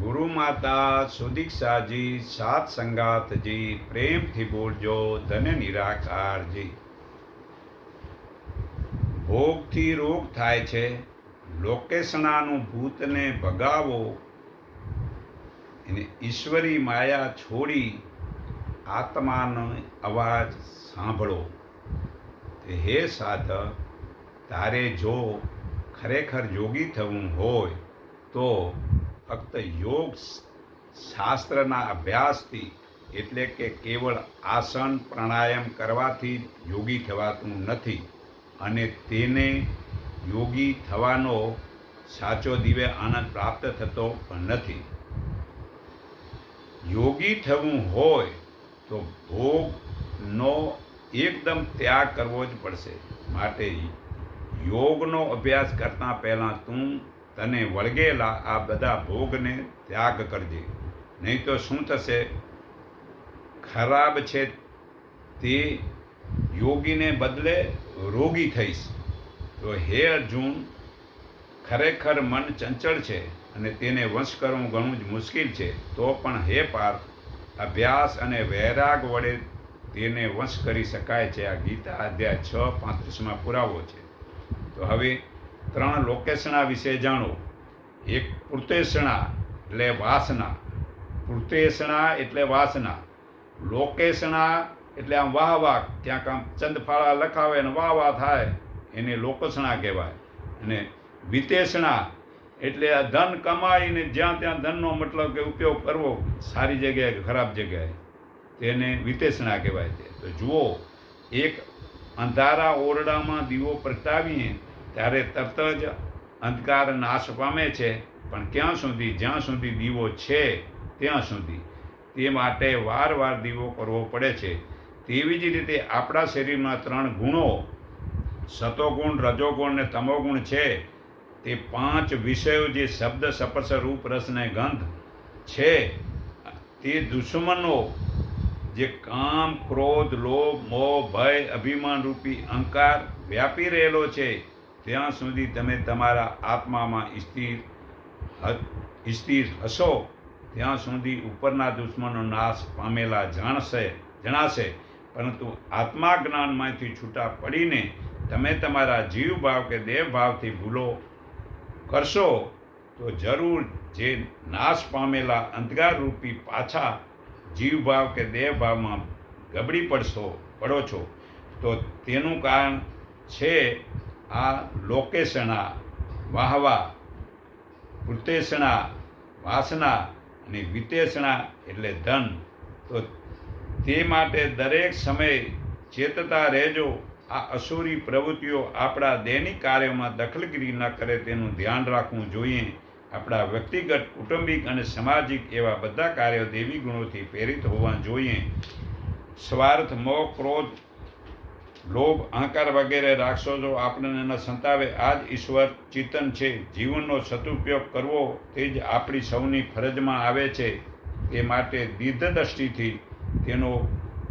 ગુરુ માતા સુદીક્ષાજી, સાત સંગાતજી, પ્રેમથી બોલજો, ધન નિરાકારજી ભોગથી રોગ થાય છે લોકેશણાનું ભૂતને ભગાવો. એને ઈશ્વરી માયા છોડી આત્માનો અવાજ સાંભળો. હે સાધક, તારે જો ખરેખર જોગી થવું હોય તો ફક્ત યોગ શાસ્ત્રના અભ્યાસથી એટલે કે કેવળ આસન, પ્રાણાયામ કરવાથી યોગી થવાતું નથી અને તેને યોગી થવાનો સાચો દિવે આનંદ પ્રાપ્ત થતો પણ નથી. યોગી થવું હોય તો ભોગનો એકદમ ત્યાગ કરવો જ પડશે. માટે યોગનો અભ્યાસ કરતાં પહેલાં તું તને વળગેલા આ બધા ભોગને ત્યાગ કરજે. નહીં તો શું થશે? ખરાબ છે તે યોગીને બદલે રોગી થઈશ. તો હે અર્જુન, ખરેખર મન ચંચળ છે અને તેને વંશ કરવું ઘણું જ મુશ્કેલ છે. તો પણ હે પાર્થ, અભ્યાસ અને વૈરાગ વડે તેને વંશ કરી શકાય છે. આ ગીતા અધ્યાય છ પાંત્રીસમાં પુરાવો છે. તો હવે ત્રણ લોકેશના વિશે જાણો. એક પૂર્તેષણા એટલે વાસના. પૂર્તેષણા એટલે વાસના. લોકેશણા એટલે આમ વાહ વાહ ત્યાં કામ ચંદફાળા લખાવે અને વાહ વાહ થાય, એને લોકેશણા કહેવાય. અને વિતેષણા એટલે આ ધન કમાઈને જ્યાં ત્યાં ધનનો મતલબ કે ઉપયોગ કરવો, સારી જગ્યાએ ખરાબ જગ્યાએ, તેને વિતેષણા કહેવાય છે. તો જુઓ, એક અંધારા ઓરડામાં દીવો પ્રગટાવીએ ત્યારે તરત જ અંધકાર નાશ પામે છે. પણ ક્યાં સુધી? જ્યાં સુધી દીવો છે, ત્યાં સુધી. તે માટે વાર વાર દીવો કરવો પડે છે. તેવી જ રીતે આપણા શરીરમાં ત્રણ ગુણો સતોગુણ રજોગુણ અને તમોગુણ છે. તે પાંચ વિષયો જે શબ્દ સપર્શ રૂપ, રસ ને ગંધ છે. તે દુશ્મનો જે કામ, ક્રોધ, લોભ, મોહ, ભય, અભિમાન રૂપી અહંકાર વ્યાપી રહેલો છે. ત્યાં સુધી તમે તમારા આત્મામાં સ્થિર સ્થિર હશો. ત્યાં સુધી ઉપરના દુશ્મનો નાશ પામેલા જાણશે, જણાશે. પરંતુ આત્મા જ્ઞાનમાંથી છૂટા પડીને તમે તમારા જીવ ભાવ કે દેહ ભાવથી ભૂલો કરશો, તો જરૂર જે નાશ પામેલા અંધકાર રૂપી પાછા જીવ ભાવ કે દેહ ભાવમાં ગબડી પડશો, પડો છો. તો તેનું કારણ છે આ લોકેશણા વાહવા ઉત્તેષણા વાસના અને વિતેષણા એટલે ધન. તો તે માટે દરેક સમયે ચેતતા રહેજો. આ અસુરી પ્રવૃત્તિઓ આપણા દૈનિક કાર્યોમાં દખલગીરી ન કરે તેનું ધ્યાન રાખવું જોઈએ. આપણા વ્યક્તિગત, કુટુંબિક અને સામાજિક એવા બધા કાર્યો દેવી ગુણોથી પ્રેરિત હોવા જોઈએ. સ્વાર્થ, મોહ, ક્રોધ લોભ, અહંકાર વગેરે રાક્ષસો આપણને ન સંતાવે આ જ ઈશ્વર ચિંતન છે. જીવનનો સદુપયોગ કરવો તે જ આપણી સૌની ફરજમાં આવે છે. તે માટે દીર્ઘદ્રષ્ટિથી તેનો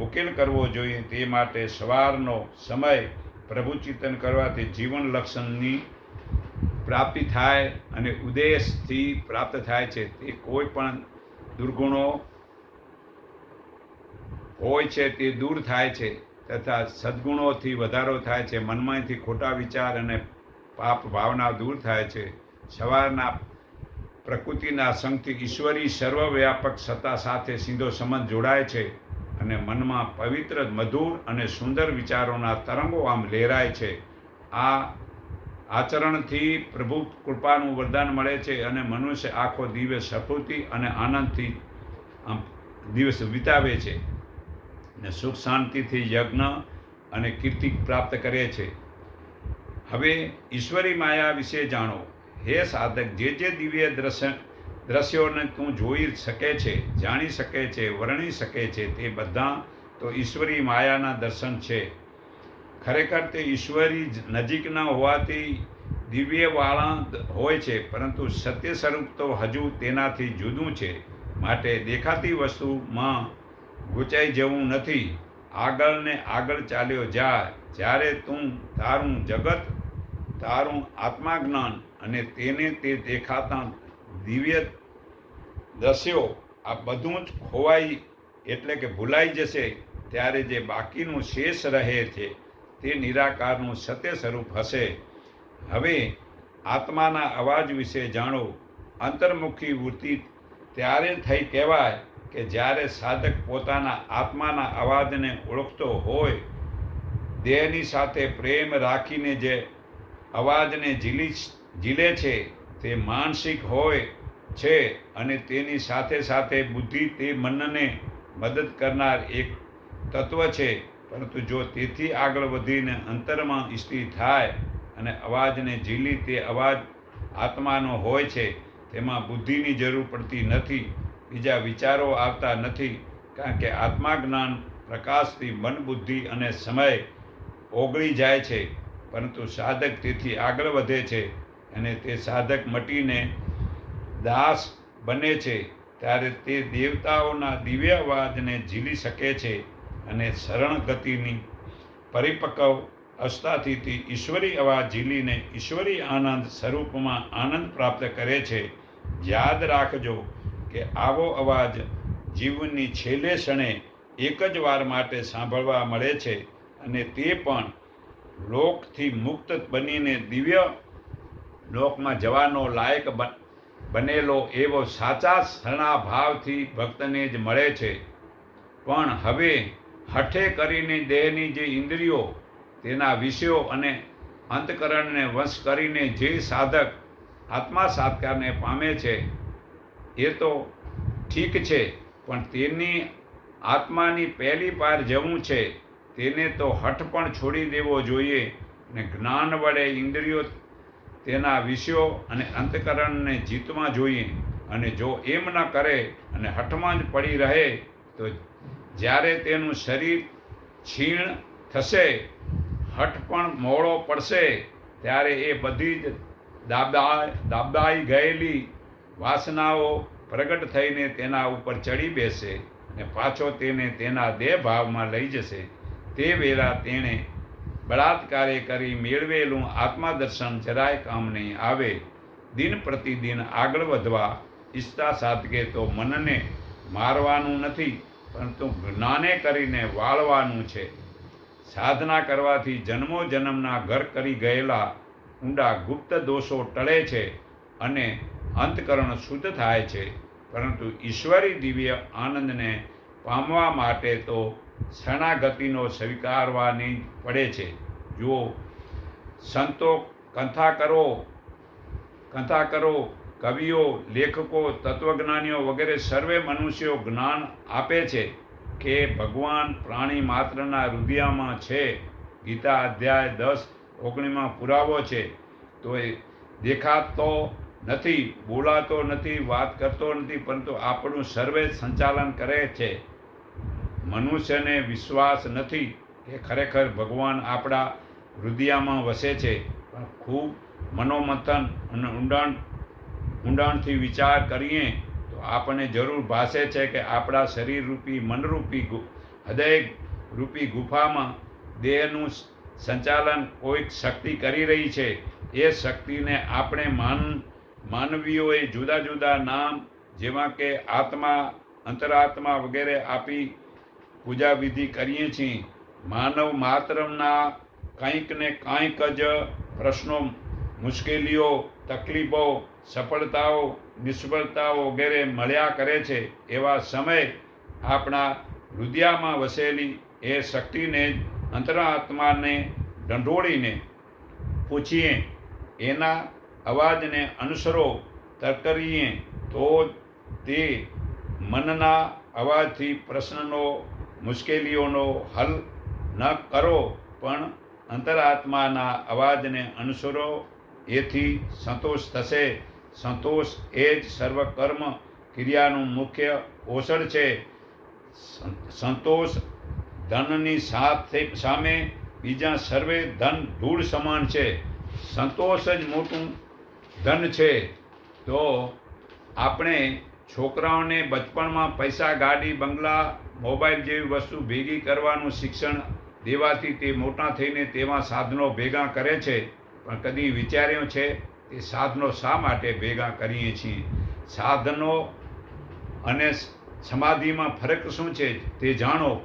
ઉકેલ કરવો જોઈએ. તે માટે સવારનો સમય પ્રભુ ચિંતન કરવાથી જીવન લક્ષણની પ્રાપ્તિ થાય અને ઉદ્દેશથી પ્રાપ્ત થાય છે. તે કોઈ પણ દુર્ગુણો હોય છે તે દૂર થાય છે. તથા સદ્ગુણોથી વધારો થાય છે, મનમાંથી ખોટા વિચાર અને પાપ ભાવના દૂર થાય છે. સવારના પ્રકૃતિના સંગથી ઈશ્વરી સર્વવ્યાપક સત્તા સાથે સીધો સંબંધ જોડાય છે અને મનમાં પવિત્ર, મધુર અને સુંદર વિચારોના તરંગો આમ લહેરાય છે. આ આચરણથી પ્રભુ કૃપાનું વરદાન મળે છે અને મનુષ્ય આખો દિવસ સફળતી અને આનંદથી આમ દિવસ વિતાવે છે. ને સુખ શાંતિથી યજ્ઞ અને કીર્તિ પ્રાપ્ત કરે છે. હવે ઈશ્વરી માયા વિશે જાણો. હે સાધક, જે જે દિવ્ય દ્રશ્ય દ્રશ્યોને તું જોઈ શકે છે, જાણી શકે છે, વર્ણી શકે છે, તે બધા તો ઈશ્વરી માયાના દર્શન છે. ખરેખર તે ઈશ્વરી જ નજીક ન હોવાથી દિવ્યવાળા હોય છે, પરંતુ સત્ય સ્વરૂપ તો હજુ તેનાથી જુદું છે. માટે દેખાતી વસ્તુમાં ગુચાઈ જવું નથી. આગળ ને આગળ ચાલ્યો જા. જ્યારે તું તારું જગત, તારું આત્મા જ્ઞાન અને તેને તે દેખાતા દિવ્ય દસ્યો, આ બધું જ ખોવાઈ એટલે કે ભૂલાઈ જશે. ત્યારે જે બાકીનું શેષ રહે છે, તે નિરાકારનું સત્ય સ્વરૂપ હશે. હવે આત્માના અવાજ વિશે જાણો. અંતર્મુખી વૃત્તિ ત્યારે થઈ કહેવાય કે જ્યારે સાધક પોતાના આત્માના અવાજને ઓળખતો હોય દેહની સાથે પ્રેમ રાખીને જે અવાજને ઝીલી ઝીલે છે, તે માનસિક હોય છે અને તેની સાથે સાથે બુદ્ધિ તે મનને મદદ કરનાર એક તત્વ છે. પરંતુ જો તેથી આગળ વધીને અંતરમાં સ્થિર થાય અને અવાજને ઝીલી તે અવાજ આત્માનો હોય છે, તેમાં બુદ્ધિની જરૂર પડતી નથી. બીજા વિચારો આવતા નથી, કારણ કે આત્મા જ્ઞાન પ્રકાશથી મન બુદ્ધિ અને સમય ઓગળી જાય છે, પરંતુ સાધક તેથી આગળ વધે છે અને તે સાધક મટીને દાસ બને છે, ત્યારે તે દેવતાઓના દિવ્ય અવાજને ઝીલી શકે છે અને શરણ ગતિની પરિપક્વ અસ્થાથીથી ઈશ્વરી અવાજ ઝીલીને ઈશ્વરી આનંદ સ્વરૂપમાં આનંદ પ્રાપ્ત કરે છે. યાદ રાખજો કે આવો અવાજ જીવનની છેલ્લે ક્ષણે એક જ વાર માટે સાંભળવા મળે છે અને તે પણ લોકથી મુક્ત બનીને દિવ્ય લોકમાં જવાનો લાયક બન, બનેલો એવો સાચા શરણાભાવથી ભક્તને જ મળે છે. પણ હવે હઠે કરીને દેહની જે ઇન્દ્રિયો તેના વિષયો અને અંતકરણને વશ કરીને જે સાધક આત્મા સાત્કારને પામે છે એ તો ઠીક છે, પણ તેની આત્માની પહેલી પાર જવું છે, તેને તો હઠ પણ છોડી દેવો જોઈએ અને જ્ઞાન વડે ઇન્દ્રિયો તેના વિષયો અને અંતકરણને જીતવા જોઈએ. અને જો એમ ન કરે અને હઠમાં જ પડી રહે, તો જ્યારે તેનું શરીર છીણ થશે, હઠ પણ મોડો પડશે, ત્યારે એ બધી જ દાબા, દાબાઈ ગયેલી વાસનાઓ પ્રગટ થઈને તેના ઉપર ચડી બેસે અને પાછો તેને તેના દેહ ભાવમાં લઈ જશે. તે વેળા તેણે બળાત્કારે કરી મેળવેલું આત્મદર્શન જરાય કામ નહીં આવે. દિન પ્રતિદિન આગળ વધવા ઈચ્છતા સાધકે તો મનને મારવાનું નથી, પરંતુ જ્ઞાને કરીને વાળવાનું છે. સાધના કરવાથી જન્મો જન્મના ઘર કરી ગયેલા ઊંડા ગુપ્ત દોષો ટળે છે અને અંતકરણ શુદ્ધ થાય છે. પરંતુ ઈશ્વરી દિવ્ય આનંદને પામવા માટે તો શરણાગતિનો સ્વીકારવાની પડે છે. જુઓ, સંતો કંથા કરો કંથા કરો કવિઓ, લેખકો, તત્વજ્ઞાનીઓ વગેરે સર્વે મનુષ્યો જ્ઞાન આપે છે કે ભગવાન પ્રાણી માત્રના હૃદયમાં છે. ગીતા અધ્યાય દસ ઓગણીમાં પુરાવો છે. તો એ દેખાતો નથી, બોલાતો નથી, વાત કરતો નથી, પરંતુ આપણું સર્વે સંચાલન કરે છે. મનુષ્યને વિશ્વાસ નથી કે ખરેખર ભગવાન આપણા હૃદયમાં વસે છે, પણ ખૂબ મનોમંથન અને ઊંડાણ, ઊંડાણથી વિચાર કરીએ તો આપણને જરૂર ભાસે છે કે આપણા શરીર રૂપી મનરૂપી હૃદય રૂપી ગુફામાં દેહનું સંચાલન કોઈક શક્તિ કરી રહી છે. એ શક્તિને આપણે માન માનવીઓએ જુદા જુદા નામ જેવા કે આત્મા, અંતરાત્મા વગેરે આપી પૂજા વિધિ કરીએ છીએ. માનવ માત્રના કંઈક ને કંઈક જ પ્રશ્નો, મુશ્કેલીઓ, તકલીફો, સફળતાઓ, નિષ્ફળતાઓ વગેરે મળ્યા કરે છે. એવા સમય આપણા હૃદયમાં વસેલી એ શક્તિને જ અંતરાત્માને ઢંઢોળીને પૂછીએ. એના અવાજને અનુસરો તરકરીએ તો તે મનના અવાજથી પ્રશ્નનો, મુશ્કેલીઓનો હલ ન કરો, પણ અંતરાત્માના અવાજને અનુસરો, એથી સંતોષ થશે. સંતોષ એ જ સર્વકર્મ ક્રિયાનું મુખ્ય પોષણ છે. સંતોષ ધનની સાથે સામે બીજા સર્વે ધન ધૂળ સમાન છે. સંતોષ જ મોટું ધન છે. તો આપણે છોકરાઓને બચપણમાં પૈસા, ગાડી, બંગલા, મોબાઈલ જેવી વસ્તુ ભેગી કરવાનું શિક્ષણ દેવાથી તે મોટા થઈને તેવા સાધનો ભેગા કરે છે. પણ કદી વિચાર્યું છે તે સાધનો શા માટે ભેગા કરીએ છીએ? સાધનો અને સમાધિમાં ફરક શું છે તે જાણો.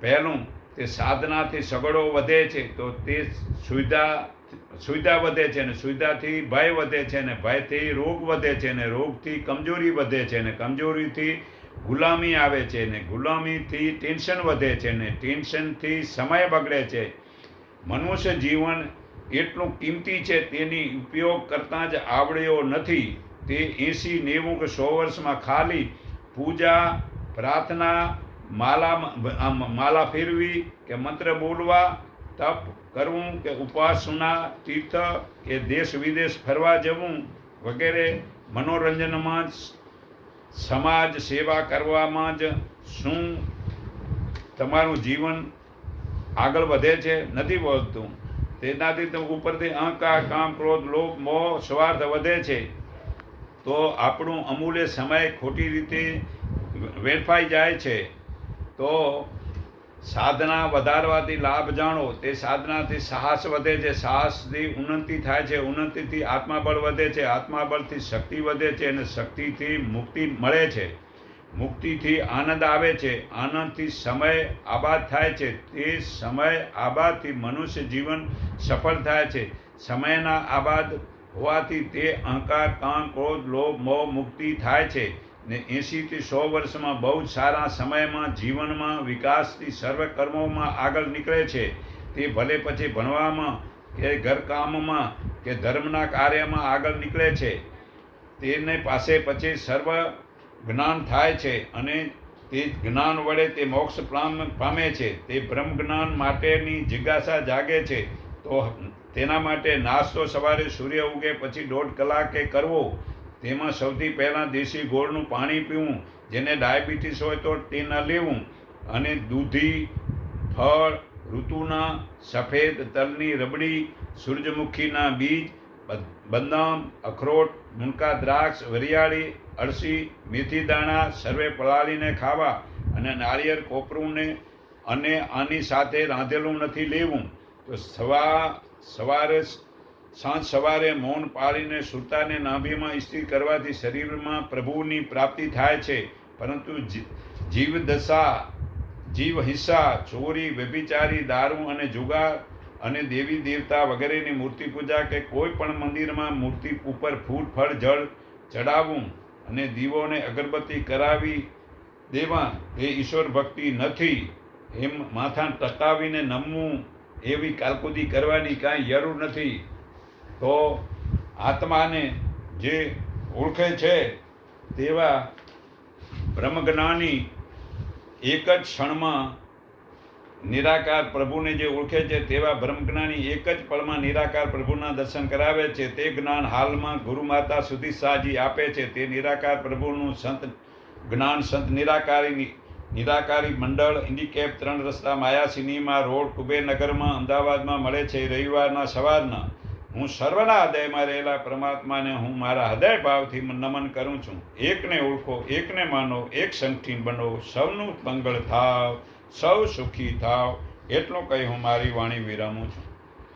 પહેલું, તે સાધનાથી સગડો વધે છે તો તે સુવિધા સુવિધા વધે છે ને સુવિધાથી ભય વધે છે ને ભયથી રોગ વધે છે ને રોગથી કમજોરી વધે છે ને કમજોરીથી ગુલામી આવે છે ને ગુલામીથી ટેન્શન વધે છે ને ટેન્શનથી સમય બગડે છે. મનુષ્ય જીવન એટલું કિંમતી છે તેની ઉપયોગ કરતાં જ આવડ્યો નથી. તે એંસી નેવું કે સો વર્ષમાં ખાલી પૂજા, પ્રાર્થના, માલા માલા ફેરવી કે મંત્ર બોલવા, તપ કરવું કે ઉપાસના, તીર્થ કે દેશ વિદેશ ફરવા જવું વગેરે મનોરંજનમાં જ, સમાજ સેવા કરવામાં જ શું તમારું જીવન આગળ વધે છે? નથી વધતું. તેનાથી તો ઉપરથી અહંકાર, કામ, ક્રોધ, લોભ, મોહ, સ્વાર્થ વધે છે. તો આપણું અમૂલ્ય સમય ખોટી રીતે વેડફાઈ જાય છે. તો સાધના વધારવાથી લાભ જાણો, તે સાધનાથી સાહસ વધે છે. સાહસથી ઉન્નતિ થાય છે. ઉન્નતિથી આત્માબળ વધે છે. આત્માબળથી શક્તિ વધે છે અને શક્તિથી મુક્તિ મળે છે. મુક્તિથી આનંદ આવે છે. આનંદથી સમય આબાદ થાય છે. તે સમય આબાદથી મનુષ્ય જીવન સફળ થાય છે. સમયના આબાદ હોવાથી તે અહંકાર, કામ, ક્રોધ, લોભ, મોહ, મુક્તિ થાય છે. ને એંશીથી સો વર્ષમાં બહુ જ સારા સમયમાં, જીવનમાં વિકાસથી સર્વ કર્મોમાં આગળ નીકળે છે. તે ભલે પછી ભણવામાં કે ઘરકામમાં કે ધર્મના કાર્યમાં આગળ નીકળે છે. તેને પાસે પછી સર્વ જ્ઞાન થાય છે અને તે જ્ઞાન વડે તે મોક્ષ પામે છે. તે બ્રહ્મ જ્ઞાન માટેની જિજ્ઞાસા જાગે છે. તો તેના માટે નાસ્તો સવારે સૂર્ય ઉગે પછી દોઢ કલાકે કરવો. તેમાં સૌથી પહેલાં દેશી ગોળનું પાણી પીવું, જેને ડાયાબિટીસ હોય તો તે ન લેવું, અને દૂધી, ફળ, ઋતુના, સફેદ તલની રબડી સૂરજમુખીના બીજ બદામ, અખરોટ મુનકા દ્રાક્ષ, વરિયાળી, અળસી, મેથી દાણા, સર્વે પલાળીને ખાવા અને નાળિયેર કોપરુંને અને આની સાથે રાંધેલું નથી લેવું. તો સવા, સવારે સાંજ સવારે મૌન પાળીને સુરતાને નાભીમાં ઇસ્ત્રી કરવાથી શરીરમાં પ્રભુની પ્રાપ્તિ થાય છે. પરંતુ જી- જીવ દશા જીવ હિંસા ચોરી, વ્યભિચારી, દારૂ અને જુગાર અને દેવી દેવતા વગેરેની મૂર્તિ પૂજા કે કોઈ પણ મંદિરમાં મૂર્તિ ઉપર ફૂલ ફળ, જળ ચડાવવું અને દીવોને અગરબત્તી કરાવી દેવા એ ઈશ્વર ભક્તિ નથી. એમ માથા ટકાવીને નમવું એવી કાલકુદી કરવાની કાંઈ જરૂર નથી. તો આત્માને જે ઓળખે છે તેવા બ્રહ્મજ્ઞાની એક જ ક્ષણમાં નિરાકાર પ્રભુને જે ઓળખે છે તેવા બ્રહ્મજ્ઞાની એક જ પળમાં નિરાકાર પ્રભુના દર્શન કરાવે છે. તે જ્ઞાન હાલમાં ગુરુ માતા સુધી સાજી આપે છે. તે નિરાકાર પ્રભુનું સંત જ્ઞાન સંત નિરાકારી નિરાકારી મંડળ ઇન્ડિકેપ ત્રણ રસ્તા માયા સિનેમા રોડ કુબેરનગરમાં અમદાવાદમાં મળે છે. રવિવારના સવારના હું સર્વના હૃદયમાં રહેલા પરમાત્માને હું મારા હૃદય ભાવથી નમન કરું છું. એકને ઓળખો, એકને માનો, એક સંગઠીન બનો, સૌનું મંગળ થાવ, સૌ સુખી થાવ, એટલું કહી હું મારી વાણી વિરામું છું.